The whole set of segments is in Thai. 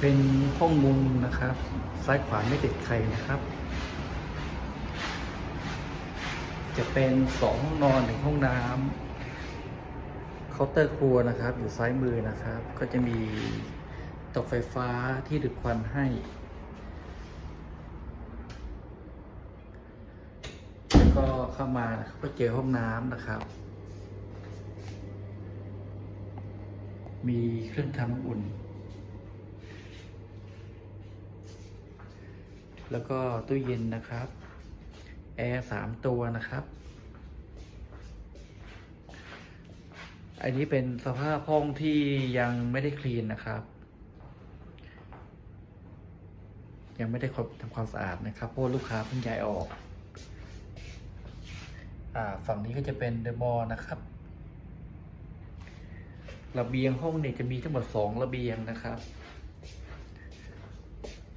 เป็นห้องมุมนะครับ ซ้ายขวาไม่ติดใครนะครับ จะเป็นสองห้องนอนหนึ่งห้องน้ำเคาน์เตอร์ครัวนะครับ อยู่ซ้ายมือนะครับ ก็จะมีตาไฟฟ้าที่ดูดควันให้แล้วก็เข้ามาก็เจอห้องน้ำนะครับ มีเครื่องทำน้ำอุ่น แล้วก็ตู้เย็นนะครับ แอร์สามตัวนะครับ อันนี้เป็นสภาพห้องที่ยังไม่ได้คลีนนะครับ ยังไม่ได้ทำความสะอาดนะครับเพราะว่าลูกค้าเพิ่งย้ายออกอ่าฝั่งนี้ก็จะเป็นเดอะมอลนะครับระเบียงห้องเนี่ยจะมีทั้งหมดสองระเบียงนะครับ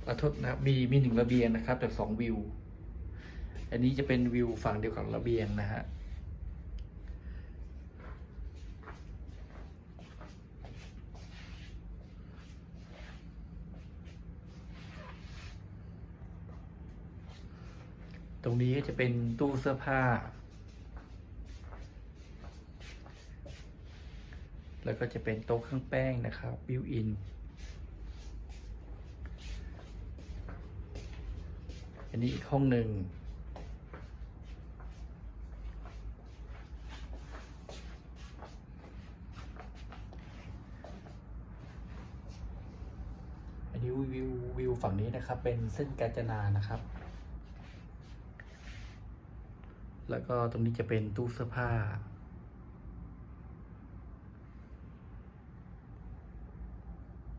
อโทษนะครับมีมีหนึ่งระเบียงนะครับแต่สองวิว อันนี้จะเป็นวิวฝั่งเดียวกับระเบียงนะฮะตรงนี้ก็จะเป็นตู้เสื้อผ้า แล้วก็จะเป็นโต๊ะเครื่องแป้งนะครับบิวอิน อันนี้อีกห้องหนึ่ง อันนี้วิววิวฝั่งนี้นะครับ เป็นเส้นกาญจนานะครับ แล้วก็ตรงนี้จะเป็นตู้เสื้อผ้า